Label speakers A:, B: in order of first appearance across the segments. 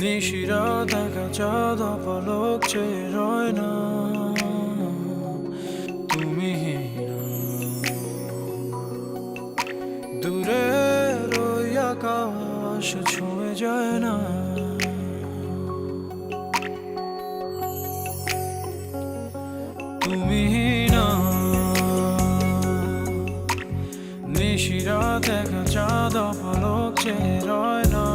A: নিশিরা দেখা চাঁদ পলক চেয়ে না তুমি দূরে ওই আকাশ ছুঁয়ে যায় না। তুমি না নিশিরা দেখা চাঁদ পলক চেয়ে না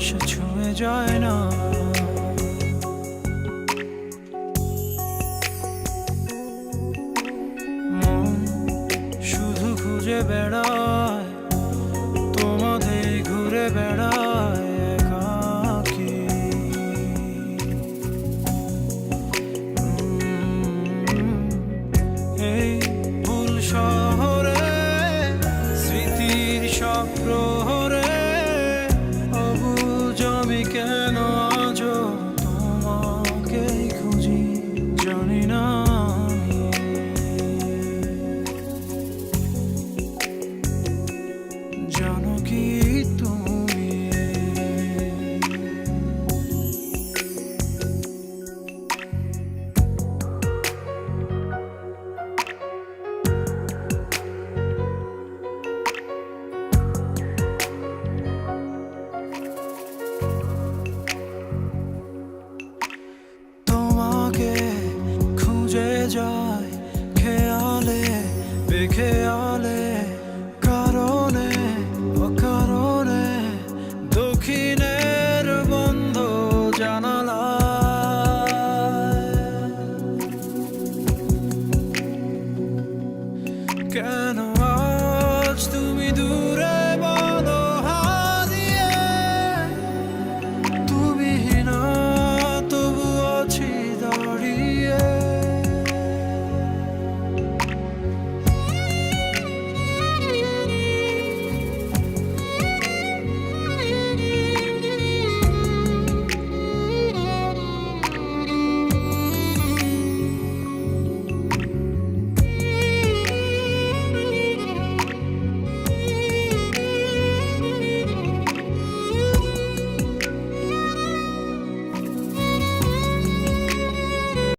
A: আকাশে ছুঁয়ে যায় না। মন শুধু খুঁজে বেড়ায় তোমাদের ঘুরে বেড়ায়। rain know. খেয়ালে কারণে অকারণে দক্ষিণের বন্ধ জানালা কেন